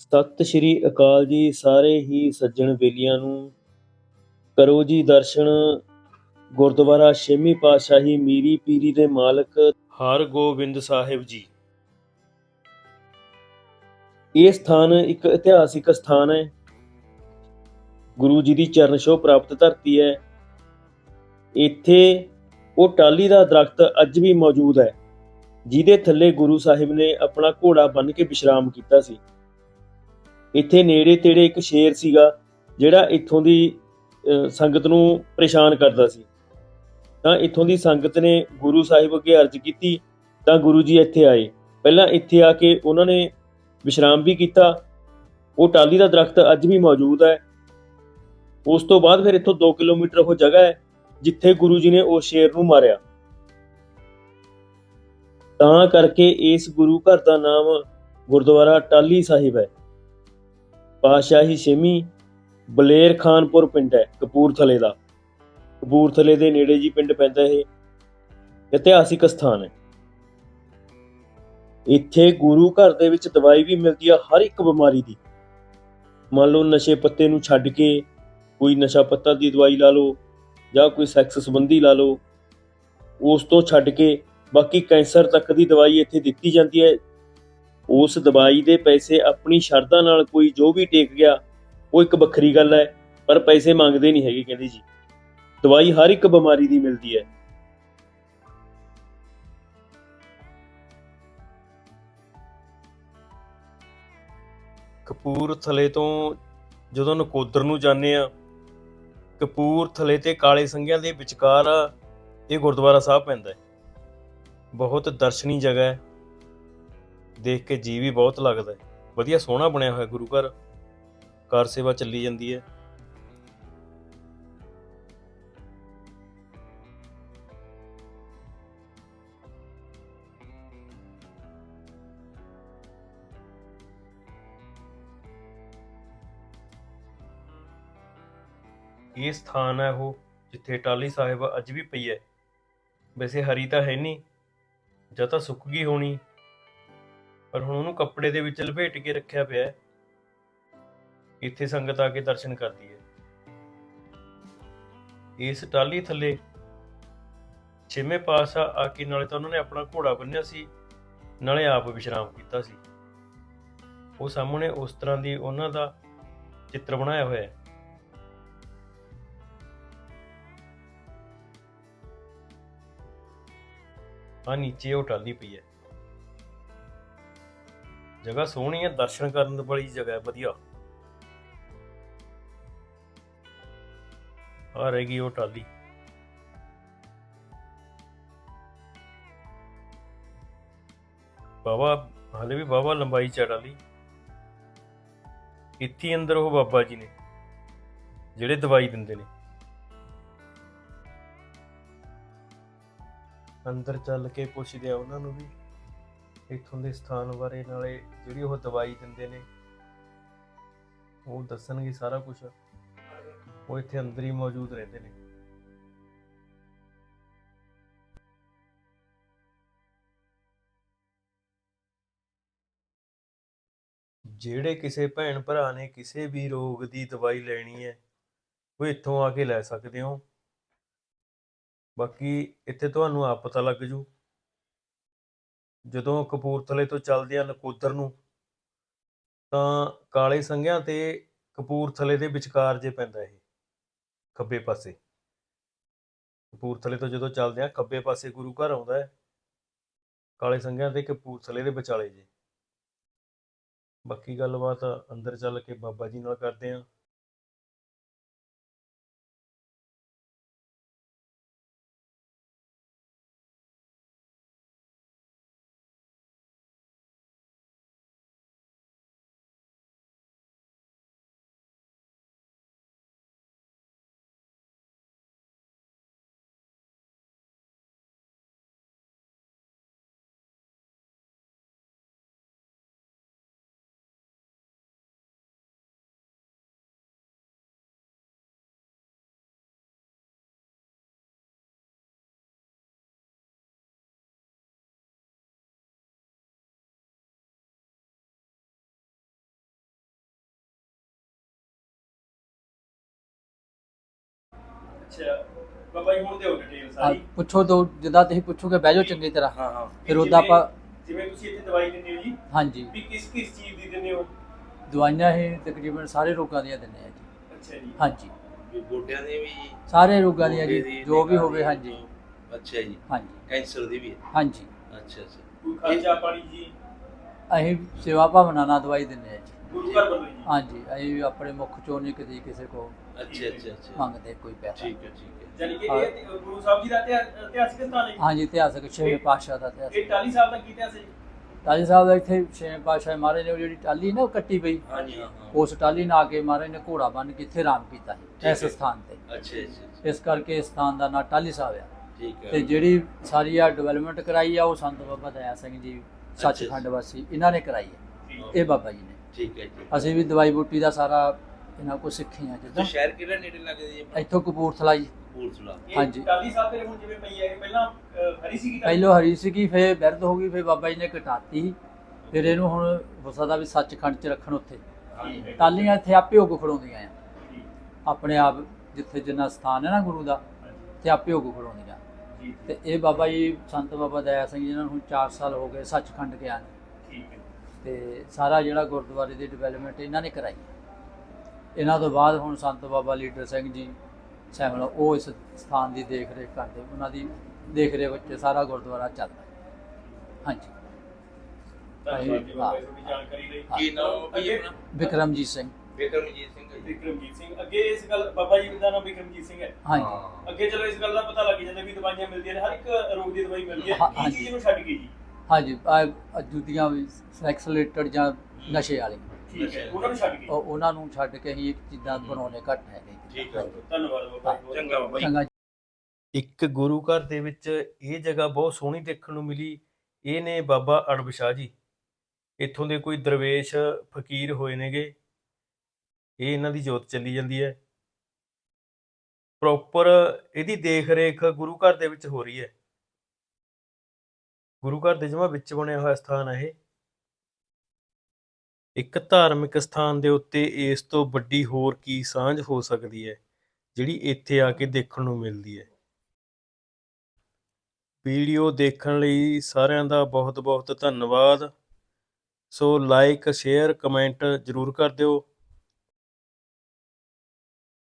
ਸਤਿ ਸ਼੍ਰੀ ਅਕਾਲ ਜੀ, ਸਾਰੇ ਹੀ ਸੱਜਣ ਬੇਲੀਆਂ ਨੂੰ। ਕਰੋ ਜੀ ਦਰਸ਼ਨ। ਗੁਰਦੁਆਰਾ ਛੇਵੀਂ ਪਾਤਸ਼ਾਹੀ ਮੀਰੀ ਪੀਰੀ ਦੇ ਮਾਲਕ ਹਰਗੋਬਿੰਦ ਸਾਹਿਬ ਜੀ। ਇਹ ਸਥਾਨ ਇੱਕ ਇਤਿਹਾਸਿਕ ਸਥਾਨ ਹੈ। ਗੁਰੂ ਜੀ ਦੀ ਚਰਨ ਛੋਹ ਪ੍ਰਾਪਤ ਧਰਤੀ ਹੈ। ਇੱਥੇ ਉਹ ਟਾਲੀ ਦਾ ਦਰਖਤ ਅੱਜ ਵੀ ਮੌਜੂਦ ਹੈ, ਜਿਹਦੇ ਥੱਲੇ ਗੁਰੂ ਸਾਹਿਬ ਨੇ ਆਪਣਾ ਘੋੜਾ ਬੰਨ੍ਹ ਕੇ ਵਿਸ਼ਰਾਮ ਕੀਤਾ ਸੀ। ਇੱਥੇ ਨੇੜੇ ਤੇੜੇ ਇੱਕ ਸ਼ੇਰ ਸੀਗਾ, ਜਿਹੜਾ ਇੱਥੋਂ ਦੀ ਸੰਗਤ ਨੂੰ ਪਰੇਸ਼ਾਨ ਕਰਦਾ ਸੀ। ਤਾਂ ਇੱਥੋਂ ਦੀ ਸੰਗਤ ਨੇ ਗੁਰੂ ਸਾਹਿਬ ਅੱਗੇ ਅਰਜ਼ ਕੀਤੀ, ਤਾਂ ਗੁਰੂ ਜੀ ਇੱਥੇ ਆਏ। ਪਹਿਲਾਂ ਇੱਥੇ ਆ ਕੇ ਉਹਨਾਂ ਨੇ ਵਿਸ਼ਰਾਮ ਵੀ ਕੀਤਾ। ਉਹ ਟਾਲੀ ਦਾ ਦਰਖਤ ਅੱਜ ਵੀ ਮੌਜੂਦ ਹੈ। ਉਸ ਤੋਂ ਬਾਅਦ ਫਿਰ ਇੱਥੋਂ 2 ਕਿਲੋਮੀਟਰ ਉਹ ਜਗ੍ਹਾ ਹੈ, ਜਿੱਥੇ ਗੁਰੂ ਜੀ ਨੇ ਉਸ ਸ਼ੇਰ ਨੂੰ ਮਾਰਿਆ। ਤਾਂ ਕਰਕੇ ਇਸ ਗੁਰੂ ਘਰ ਦਾ ਨਾਮ ਗੁਰਦੁਆਰਾ ਟਾਲੀ ਸਾਹਿਬ ਹੈ। ਪਾਤਸ਼ਾਹੀ ਛੇਵੀਂ ਬਲੇਰ ਖਾਨਪੁਰ ਪਿੰਡ ਹੈ, ਕਪੂਰਥਲੇ ਦਾ। ਕਪੂਰਥਲੇ ਦੇ ਨੇੜੇ ਜੀ ਪਿੰਡ ਪੈਂਦਾ ਇਹ। ਇਤਿਹਾਸਿਕ ਸਥਾਨ ਹੈ। ਇੱਥੇ ਗੁਰੂ ਘਰ ਦੇ ਵਿੱਚ ਦਵਾਈ ਵੀ ਮਿਲਦੀ ਆ ਹਰ ਇੱਕ ਬਿਮਾਰੀ ਦੀ। ਮੰਨ ਲਓ ਨਸ਼ੇ ਪੱਤੇ ਨੂੰ ਛੱਡ ਕੇ ਕੋਈ ਨਸ਼ਾ ਪੱਤਾ ਦੀ ਦਵਾਈ ਲਾ ਲਓ ਜਾਂ ਕੋਈ ਸੈਕਸ ਸੰਬੰਧੀ ਲਾ ਲਓ, ਉਸ ਤੋਂ ਛੱਡ ਕੇ ਬਾਕੀ ਕੈਂਸਰ ਤੱਕ ਦੀ ਦਵਾਈ ਇੱਥੇ ਦਿੱਤੀ ਜਾਂਦੀ ਹੈ। ਉਸ ਦਵਾਈ ਦੇ ਪੈਸੇ ਆਪਣੀ ਸ਼ਰਧਾ ਨਾਲ ਕੋਈ ਜੋ ਵੀ ਟੇਕ ਗਿਆ, ਉਹ ਇੱਕ ਵੱਖਰੀ ਗੱਲ ਹੈ, ਪਰ ਪੈਸੇ ਮੰਗਦੇ ਨਹੀਂ ਹੈਗੇ ਕਹਿੰਦੇ ਜੀ। ਦਵਾਈ ਹਰ ਇੱਕ ਬਿਮਾਰੀ ਦੀ ਮਿਲਦੀ ਹੈ। ਕਪੂਰਥਲੇ ਤੋਂ ਜਦੋਂ ਨਕੋਦਰ ਨੂੰ ਜਾਂਦੇ ਆ ਕਪੂਰਥਲੇ ਤੇ ਕਾਲੇ ਸੰਘਿਆਂ ਦੇ ਵਿਚਕਾਰ ਇਹ ਗੁਰਦੁਆਰਾ ਸਾਹਿਬ ਪੈਂਦਾ ਹੈ। ਬਹੁਤ ਦਰਸ਼ਨੀ ਜਗ੍ਹਾ ਹੈ। ਦੇਖ ਕੇ ਜੀ ਵੀ ਬਹੁਤ ਲੱਗਦਾ ਹੈ। ਵਧੀਆ ਸੋਹਣਾ ਬਣਿਆ ਹੋਇਆ ਗੁਰੂ ਘਰ। ਕਾਰ ਸੇਵਾ ਚੱਲੀ ਜਾਂਦੀ ਹੈ। ਇਹ ਸਥਾਨ ਹੈ ਉਹ ਜਿੱਥੇ ਟਾਲੀ ਸਾਹਿਬ ਅੱਜ ਵੀ ਪਈ ਹੈ? ਵੈਸੇ ਹਰੀ ਤਾਂ ਹੈ ਨਹੀਂ। ਜਾਂ ਤਾਂ ਸੁੱਕ ਗਈ ਹੋਣੀ। ਪਰ ਹੁਣ ਉਹਨੂੰ ਕੱਪੜੇ ਦੇ ਵਿੱਚ ਲਪੇਟ ਕੇ ਰੱਖਿਆ ਪਿਆ ਹੈ। ਇੱਥੇ ਸੰਗਤ ਆ ਕੇ ਦਰਸ਼ਨ ਕਰਦੀ ਹੈ। ਇਸ ਟਾਲੀ ਥੱਲੇ ਛੇਵੇਂ ਪਾਤਸ਼ਾਹ ਆ ਕੇ ਨਾਲੇ ਤਾਂ ਉਹਨਾਂ ਨੇ ਆਪਣਾ ਘੋੜਾ ਬੰਨਿਆ ਸੀ, ਨਾਲੇ ਆਪ ਵਿਸ਼ਰਾਮ ਕੀਤਾ ਸੀ। ਉਹ ਸਾਹਮਣੇ ਉਸ ਤਰ੍ਹਾਂ ਦੀ ਉਹਨਾਂ ਦਾ ਚਿੱਤਰ ਬਣਾਇਆ ਹੋਇਆ ਹੈ। ਆ ਨੀਚੇ ਉਹ ਟਾਲੀ ਪਈ ਹੈ। ਜਗ੍ਹਾ ਸੋਹਣੀ ਹੈ, ਦਰਸ਼ਨ ਕਰਨ ਵਾਲੀ ਜਗ੍ਹਾ ਹੈ, ਵਧੀਆ। ਆ ਰਹੇਗੀ ਉਹ ਟਾਲੀ ਬਾਬਾ, ਹਾਲੇ ਵੀ ਬਾਬਾ ਲੰਬਾਈ ਚ ਹੈ ਇੱਥੇ ਅੰਦਰ ਉਹ ਬਾਬਾ ਜੀ ਨੇ, ਜਿਹੜੇ ਦਵਾਈ ਦਿੰਦੇ ਨੇ। ਅੰਦਰ ਚੱਲ ਕੇ ਪੁੱਛਦੇ ਆ ਉਹਨਾਂ ਨੂੰ ਵੀ। ਇੱਥੋਂ ਦੇ ਸਥਾਨ ਬਾਰੇ ਨਾਲੇ ਜਿਹੜੀ ਉਹ ਦਵਾਈ ਦਿੰਦੇ ਨੇ, ਉਹ ਦੱਸਣਗੇ ਸਾਰਾ ਕੁਝ ਉਹ ਇੱਥੇ ਅੰਦਰ ਹੀ ਮੌਜੂਦ ਰਹਿੰਦੇ ਨੇ। ਜਿਹੜੇ ਕਿਸੇ ਭੈਣ ਭਰਾ ਨੇ ਕਿਸੇ ਵੀ ਰੋਗ ਦੀ ਦਵਾਈ ਲੈਣੀ ਹੈ, ਉਹ ਇੱਥੋਂ ਆ ਕੇ ਲੈ ਸਕਦੇ ਹੋ। ਬਾਕੀ ਇੱਥੇ ਤੁਹਾਨੂੰ ਆਪ ਪਤਾ ਲੱਗ ਜੂ। ਜਦੋਂ ਕਪੂਰਥਲੇ ਤੋਂ ਚੱਲਦੇ ਆ ਨਕੋਦਰ ਨੂੰ, ਤਾਂ ਕਾਲੇ ਸੰਘਿਆਂ ਤੇ ਕਪੂਰਥਲੇ ਦੇ ਵਿਚਕਾਰ ਜੇ ਪੈਂਦਾ ਇਹ, ਖੱਬੇ ਪਾਸੇ। ਕਪੂਰਥਲੇ ਤੋਂ ਜਦੋਂ ਚੱਲਦੇ ਆ, ਖੱਬੇ ਪਾਸੇ ਗੁਰੂ ਘਰ ਆਉਂਦਾ ਹੈ, ਕਾਲੇ ਸੰਘਿਆਂ ਤੇ ਕਪੂਰਥਲੇ ਦੇ ਵਿਚਾਲੇ ਜੇ। ਬਾਕੀ ਗੱਲਬਾਤ ਅੰਦਰ ਚੱਲ ਕੇ ਬਾਬਾ ਜੀ ਨਾਲ ਕਰਦੇ ਆ। ਅੱਛਾ ਬਾਬਾ ਜੀ ਹੁਣ ਦਿਓ ਡਿਟੇਲ ਆ, ਸਾਰੀ। ਪੁੱਛੋ ਦੋ ਜਿੱਦਾਂ ਤੁਸੀਂ ਪੁੱਛੋਗੇ ਬਹਿ ਜਾਓ ਚੰਗੀ ਤਰ੍ਹਾਂ। ਹਾਂ ਹਾਂ। ਫਿਰ ਉਹਦਾ ਆਪਾਂ ਜਿਵੇਂ ਤੁਸੀਂ ਇੱਥੇ ਦਵਾਈ ਦਿੰਦੇ ਹੋ ਜੀ ਹਾਂਜੀ। ਵੀ ਕਿਸ ਕਿਸ ਚੀਜ਼ ਦੀ ਦਿੰਦੇ ਹੋ? ਦਵਾਈਆਂ ਇਹ ਤਕਰੀਬਨ ਸਾਰੇ ਰੋਗਾਂ ਦੀਆਂ ਦਿੰਦੇ ਆ ਜੀ। ਅੱਛਾ ਜੀ। ਹਾਂਜੀ। ਵੀ ਗੋਡਿਆਂ ਦੇ ਵੀ ਸਾਰੇ ਰੋਗਾਂ ਦੀਆਂ ਗੋਡੇ ਜੀ ਜੋ ਵੀ ਨਿਗਾਹ ਹੋਵੇ ਦੀ, ਹਾਂਜੀ। ਅੱਛਾ ਜੀ। ਹਾਂਜੀ। ਕੈਂਸਰ ਦੀ ਵੀ ਹੈ। ਹਾਂਜੀ। ਅੱਛਾ ਅੱਛਾ। ਕੋਈ ਖਰਚਾ ਪਾਣੀ ਜੀ? ਅਸੀਂ ਸੇਵਾ ਭਾਵਨਾ ਨਾਲ ਦਵਾਈ ਦਿੰਦੇ ਆ ਜੀ। ਗੁਰੂ ਘਰ ਵੱਲੋਂ ਜੀ? ਹਾਂਜੀ ਅਸੀਂ ਆਪਣੇ ਮੁੱਖ ਚੋਂ ਨਹੀਂ ਕਦੀ ਕਿਸੇ ਕੋ ਅੱਛਾ ਅੱਛਾ ਅੱਛਾ। ਮੰਗਦੇ ਕੋਈ ਪੈਸਾ ਠੀਕ ਹੈ ਠੀਕ ਹੈ। ਯਾਨੀ ਕਿ ਇਹ ਤੇ ਗੁਰੂ ਸਾਹਿਬ ਜੀ ਦਾ ਇਤਿਹਾ- ਇਤਿਹਾਸਿਕ ਸਥਾਨ ਹੈ ਜੀ। ਹਾਂਜੀ ਇਤਿਹਾਸਕ ਛੇਵੇਂ ਪਾਤਸ਼ਾਹ ਦਾ ਇਤਿਹਾਸ। ਇਹ ਟਾਲੀ ਸਾਹਿਬ ਦਾ ਕੀ ਇਤਿਹਾਸ ਹੈ ਜੀ? ਟਾਲੀ ਸਾਹਿਬ ਦਾ ਇੱਥੇ ਛੇਵੇਂ ਪਾਤਸ਼ਾਹ ਮਹਾਰਾਜ ਨੇ ਉਹ ਜਿਹੜੀ ਟਾਲੀ ਨਾ ਉਹ ਕੱਟੀ ਪਈ। ਹਾਂਜੀ ਹਾਂ ਹਾਂ। ਉਸ ਟਾਲੀ ਨਾਲ ਆ ਕੇ ਮਹਾਰਾਜ ਨੇ ਘੋੜਾ ਬੰਨ ਕੇ ਇੱਥੇ ਆਰਾਮ ਕੀਤਾ ਸੀ ਇਸ ਠੀਕ ਹੈ। ਸਥਾਨ ਤੇ। ਅੱਛਾ ਅੱਛਾ ਅੱਛਾ, ਇਸ ਕਰਕੇ ਇਸ ਸਥਾਨ ਦਾ ਨਾਂ ਟਾਲੀ ਸਾਹਿਬ ਆ। ਠੀਕ ਹੈ। ਤੇ ਜਿਹੜੀ ਸਾਰੀ ਆ ਡਿਵੈਲਪਮੈਂਟ ਕਰਾਈ ਆ ਉਹ ਸੰਤ ਬਾਬਾ ਦਇਆ ਸਿੰਘ ਜੀ ਸੱਚਖੰਡ ਵਾਸੀ ਇਹਨਾਂ ਨੇ ਕਰਾਈ ਹੈ ਠੀਕ ਇਹ ਬਾਬਾ ਜੀ ਨੇ। ਠੀਕ ਹੈ ਜੀ ਅਸੀਂ ਵੀ ਦਵਾਈ ਬੂਟੀ ਦਾ ਸਾਰਾ ਇਹਨਾਂ ਕੋਲ ਸਿੱਖੇ ਆ ਤੇ ਜਿੱਦਾਂ ਸ਼ਹਿਰ ਕਿਹੜਾ ਨੇੜੇ ਲੱਗਦਾ ਜੀ ਆਪਣਾ? ਇੱਥੋਂ ਕਪੂਰਥਲਾ ਜੀ। ਕਪੂਰਥਲਾ। ਹਾਂਜੀ। ਟਾਲੀ ਸਾਹਿਬ ਦੇ ਹੁਣ ਜਿਵੇਂ ਪਈ ਹੈ ਇਹ ਪਹਿਲਾਂ ਅਹ, ਹਰੀ ਸੀਗੀ ਟਾਹਲੀ? ਪਹਿਲੋਂ ਹਰੀ ਸੀਗੀ ਫੇਰ ਬਿਰਧ ਹੋ ਗਈ ਫੇਰ ਬਾਬਾ ਜੀ ਨੇ ਕਟਾਤੀ। ਫਿਰ ਇਹਨੂੰ ਹੁਣ ਹੋ ਸਕਦਾ ਵੀ ਸੱਚਖੰਡ ਚ ਰੱਖਣ ਉੱਥੇ। ਠੀਕ ਹੈ। ਟਾਲੀਆਂ ਇੱਥੇ ਆਪੇ ਹੁੱਗ ਖੜਾਉਂਦੀਆਂ ਆ। ਆਪਣੇ ਆਪ ਜਿੱਥੇ ਜਿੰਨਾ ਸਥਾਨ ਹੈ ਨਾ ਗੁਰੂ ਦਾ ਤੇ ਆਪੇ ਹੁੱਗ ਖੜਾਉਂਦੀਆਂ ਤੇ ਇਹ ਬਾਬਾ ਜੀ ਸੰਤ ਬਾਬਾ ਦਇਆ ਸਿੰਘ ਜੀ ਇਹਨਾਂ ਨੂੰ 4 ਸਾਲ ਹੋ ਗਏ ਸੱਚਖੰਡ ਗਿਆ ਨੇ। ਠੀਕ ਹੈ ਤੇ ਸਾਰਾ ਜਿਹੜਾ ਗੁਰਦੁਆਰੇ ਦੀ ਡਿਵੈਲਪਮੈਂਟ ਇਹਨਾਂ ਨੇ ਕਰਾਈ। ਇਹਨਾਂ ਤੋਂ ਬਾਅਦ ਹੁਣ ਸੰਤ ਬਾਬਾ ਲੀਡਰ ਸਿੰਘ ਜੀ ਸਹਿਮਲਾ ਉਹ ਇਸ ਸਥਾਨ ਦੀ ਦੇਖ ਰੇਖ ਕਰਦੇ ਉਹਨਾਂ ਦੀ ਦੇਖ ਰੇਖ ਵਿੱਚ ਸਾਰਾ ਗੁਰਦੁਆਰਾ ਚੱਲਦਾ ਹੈ। ਹਾਂਜੀ। ਧੰਨਵਾਦ ਜੀ ਬਾਬਾ ਜੀ ਹਾਂ। ਤੁਹਾਡੀ ਜਾਣਕਾਰੀ ਲਈ। ਕੀ ਨਾਮ ਆਪਣਾ? ਵਿਕਰਮਜੀਤ ਸਿੰਘ। ਵਿਕਰਮਜੀਤ ਸਿੰਘ ਜੀ। ਵਿਕਰਮਜੀਤ ਸਿੰਘ। ਅੱਗੇ ਇਸ ਗੱਲ ਬਾਬਾ ਜੀ ਦਾ ਨਾਮ ਵਿਕਰਮਜੀਤ ਸਿੰਘ ਹੈ। ਹਾਂਜੀ। ਹਾਂ। ਅੱਗੇ ਚਲੋ ਇਸ ਗੱਲ ਦਾ ਪਤਾ ਲੱਗ ਜਾਂਦਾ ਵੀ ਦਵਾਈਆਂ ਮਿਲਦੀਆਂ ਨੇ ਹਰ ਇੱਕ ਰੋਗ ਦੀ ਦਵਾਈ ਮਿਲਦੀ ਹੈ। ਹਾਂ- ਕੀ ਹਾਂਜੀ। ਚੀਜ਼ ਨੂੰ ਛੱਡ ਕੇ ਜੀ? ਹਾਂਜੀ। ਆਹ ਜੁੱਤੀਆਂ ਵੀ ਸੈਕਸ ਰਿਲੇਟਡ ਜਾਂ ਨਸ਼ੇ ਵਾਲੇ। ਠੀਕ ਹੈ ਉਹਨਾਂ ਨੂੰ ਛੱਡ ਕੇ। ਉਹ ਉਹਨਾਂ ਨੂੰ ਛੱਡ ਕੇ ਹੀ ਇੱਕ ਚੀਜ਼ਾਂ ਬਣਾਉਣੇ ਘੱਟ ਹੈਗੇ। ਠੀਕ ਹੈ ਧੰਨਵਾਦ ਬਾਬਾ ਜੀ ਬਹੁਤ ਚੰਗਾ ਬਾਬਾ ਜੀ। ਚੰਗਾ। ਇੱਕ ਗੁਰੂ ਘਰ ਦੇ ਵਿੱਚ ਇਹ ਜਗ੍ਹਾ ਬਹੁਤ ਸੋਹਣੀ ਦੇਖਣ ਨੂੰ ਮਿਲੀ ਇਹ ਨੇ ਬਾਬਾ ਅੜਬ ਸ਼ਾਹ ਜੀ। ਇੱਥੋਂ ਦੇ ਕੋਈ ਦਰਵੇਸ਼ ਫਕੀਰ ਹੋਏ ਨੇਗੇ। ਇਹ ਇਹਨਾਂ ਦੀ ਜੋਤ ਚੱਲੀ ਜਾਂਦੀ ਹੈ। ਪ੍ਰੋਪਰ ਇਹਦੀ ਦੇਖ ਰੇਖ ਗੁਰੂ ਘਰ ਦੇ ਵਿੱਚ ਹੋ ਰਹੀ ਹੈ। ਗੁਰੂ ਘਰ ਦੇ ਜਮਾ ਵਿੱਚ ਬਣਿਆ ਹੋਇਆ ਸਥਾਨ ਹੈ ਇਹ। ਇੱਕ ਧਾਰਮਿਕ ਸਥਾਨ ਦੇ ਉੱਤੇ ਇਸ ਤੋਂ ਵੱਡੀ ਹੋਰ ਕੀ ਸਾਂਝ ਹੋ ਸਕਦੀ ਹੈ, ਜਿਹੜੀ ਇੱਥੇ ਆ ਕੇ ਦੇਖਣ ਨੂੰ ਮਿਲਦੀ ਹੈ? ਵੀਡੀਓ ਦੇਖਣ ਲਈ ਸਾਰਿਆਂ ਦਾ ਬਹੁਤ ਬਹੁਤ ਧੰਨਵਾਦ। ਸੋ ਲਾਈਕ ਸ਼ੇਅਰ ਕਮੈਂਟ ਜਰੂਰ ਕਰ ਦਿਓ।